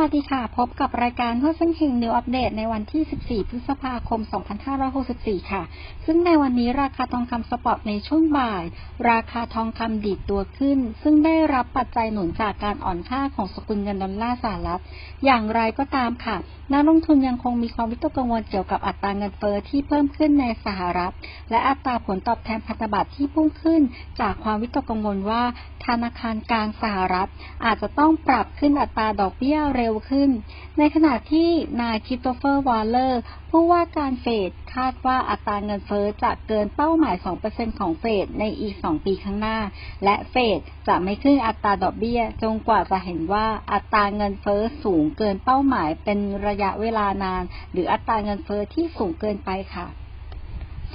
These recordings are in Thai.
วัสดีค่ะ พบกับรายการหัวเส้นเฮงนิวอัปเดตในวันที่ 14 พฤษภาคม 2564 ค่ะ ซึ่งในวันนี้ราคาทองคำสปอตในช่วงบ่าย ราคาทองคำดีดตัวขึ้น ซึ่งได้รับปัจจัยหนุนจากการอ่อนค่าของสกุลเงินดอลลาร์สหรัฐ อย่างไรก็ตามค่ะ นักลงทุนยังคงมีความวิตกกังวลเกี่ยวกับอัตราเงินเฟ้อที่เพิ่มขึ้นในสหรัฐ และอัตราผลตอบแทนพันธบัตรที่พุ่งขึ้น จากความวิตกกังวลว่า ธนาคารกลางสหรัฐ อาจจะต้องปรับขึ้นอัตราดอกเบี้ยเร็วขึ้น ในขณะที่นายคริสโตเฟอร์วอลเลอร์ ผู้ว่าการเฟดคาดว่าอัตราเงินเฟ้อจะเกินเป้าหมาย 2%ของเฟดในอีก 2 ปีข้างหน้า และเฟดจะไม่ขึ้นอัตราดอกเบี้ย จนกว่าจะเห็นว่าอัตราเงินเฟ้อสูงเกินเป้าหมายเป็นระยะเวลานาน หรืออัตราเงินเฟ้อที่สูงเกินไปค่ะ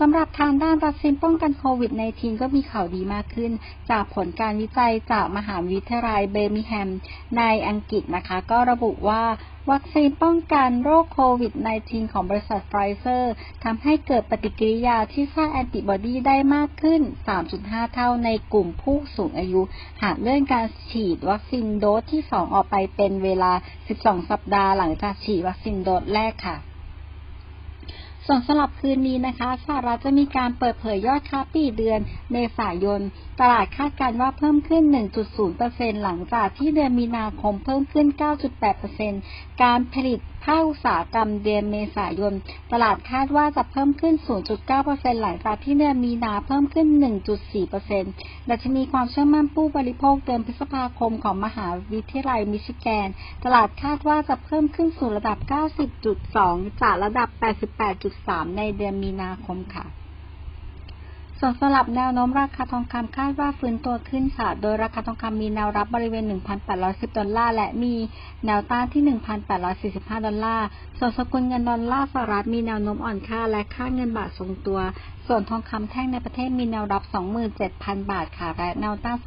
สำหรับทางด้านวัคซีนป้องกันโควิด -19 ก็มีข่าวดีมากขึ้น จากผลการวิจัยจากมหาวิทยาลัยเบอร์มิงแฮมในอังกฤษนะคะ ก็ระบุว่าวัคซีนป้องกันโรคโควิด -19 ของบริษัทไฟเซอร์ทำให้เกิดปฏิกิริยาที่สร้างแอนติบอดีได้มากขึ้น 3.5 เท่าในกลุ่มผู้สูงอายุ หากเลื่อนการฉีดวัคซีนโดสที่ 2 ออกไปเป็นเวลา 12 สัปดาห์หลังจากฉีดวัคซีนโดสแรกค่ะ ส่วนสำหรับคืนนี้นะคะสหรัฐจะมีการเปิดเผยยอดค้าปีเดือนเมษายน ตลาดคาดการว่าเพิ่มขึ้น 1.0%หลังจากที่เดือนมีนาคมเพิ่มขึ้น 9.8%การผลิตภาคอุตสาหกรรมเดือนเมษายน ตลาดคาดว่าจะเพิ่มขึ้น 0.9%หลังจากที่เดือนมีนาเพิ่มขึ้น 1.4%ดัชนีความเชื่อมั่นผู้บริโภคเดือนพฤษภาคมของมหาวิทยาลัยมิชิแกน ตลาดคาดว่าจะเพิ่มขึ้นสู่ระดับ 90.2 จากระดับ 88. 88.3ในเดือนมีนาคมค่ะ ส่วนสลับแนวโน้มราคาทองคำคาดว่าฟื้นตัวขึ้นค่ะ โดยราคาทองคำมีแนวรับบริเวณ 1,810 ดอลลาร์ และมีแนวต้านที่ 1,845 ดอลลาร์ ส่วนสกุลเงินดอลลาร์สหรัฐมีแนวโน้มอ่อนค่า และค่าเงินบาททรงตัว ส่วนทองคำแท่งในประเทศมีแนวรับ 27,000 บาทค่ะ และแนวต้าน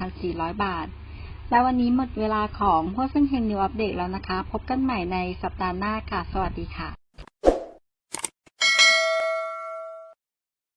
27,400 บาทและวันนี้หมดเวลาของพวกเส้นเฮงนิวอัปเดตแล้วนะคะ พบกันใหม่ในสัปดาห์หน้าค่ะ สวัสดีค่ะ